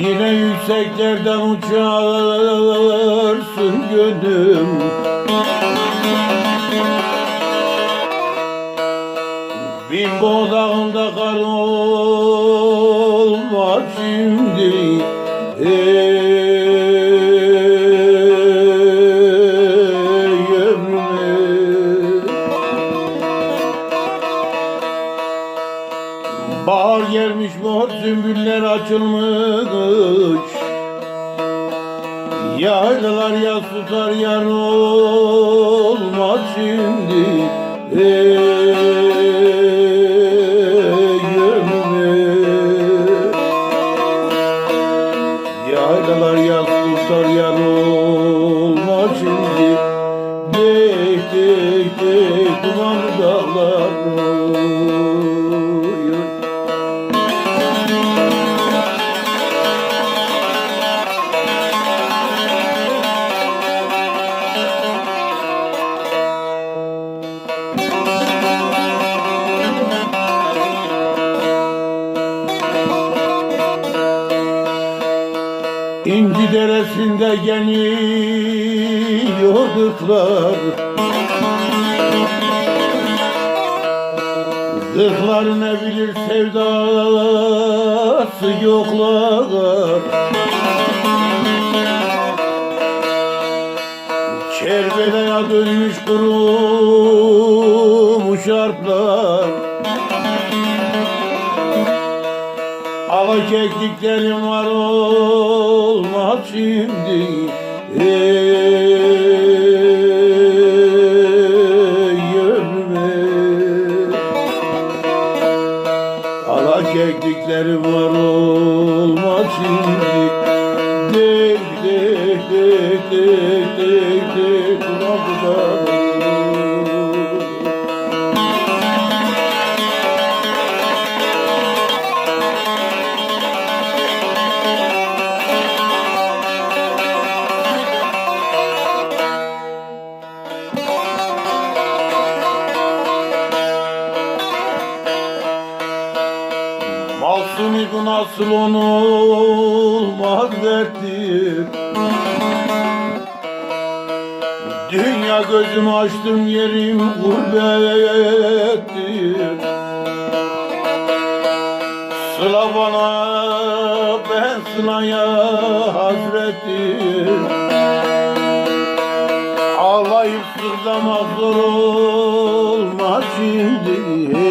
Yine yükseklerden uçarsın gönlüm Bin dağında kar olmaz şimdi. Ey ömrüme. Bahar gelmiş mor sümbüller açılmış. Yaylalar yaz tutar yar olmaz şimdi Ey İnci deresinde geliyorduklar Kırklar ne bilir sevdası yoklar. Kerbela'ya dönmüş kurumuş arplar Ala kekliklerim var olmaz şimdi. Ey ömrüme Ala kekliklerim var olmaz şimdi. Dek dek dek dek Masumi bu nasıl olmaz derttir. Dünya gözümü açtım yerim gurbettir Sıla bana ben sılaya hasrettir Ağlayıp sızlamak zor olmaz şimdi